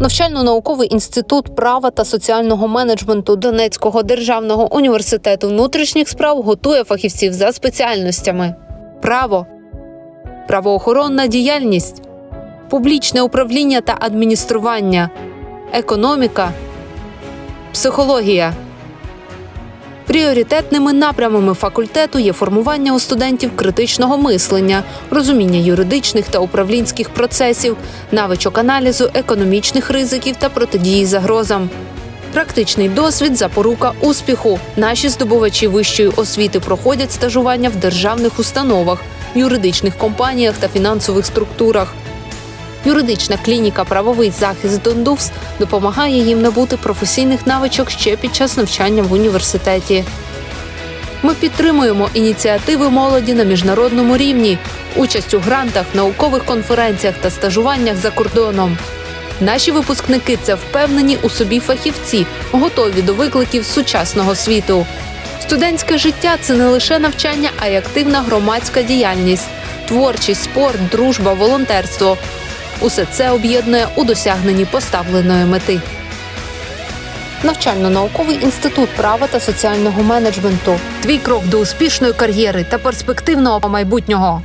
Навчально-науковий інститут права та соціального менеджменту Донецького державного університету внутрішніх справ готує фахівців за спеціальностями: право, правоохоронна діяльність, публічне управління та адміністрування, економіка, психологія. Пріоритетними напрямами факультету є формування у студентів критичного мислення, розуміння юридичних та управлінських процесів, навичок аналізу економічних ризиків та протидії загрозам. Практичний досвід запорука успіху. Наші здобувачі вищої освіти проходять стажування в державних установах, юридичних компаніях та фінансових структурах. Юридична клініка Правовий захист Дондувс допомагає їм набути професійних навичок ще під час навчання в університеті. Ми підтримуємо ініціативи молоді на міжнародному рівні, участь у грантах, наукових конференціях та стажуваннях за кордоном. Наші випускники це впевнені у собі фахівці, готові до викликів сучасного світу. Студентське життя це не лише навчання, а й активна громадська діяльність, творчість, спорт, дружба, волонтерство. Усе це об'єднує у досягненні поставленої мети. Навчально-науковий інститут права та соціального менеджменту. Твій крок до успішної кар'єри та перспективного майбутнього.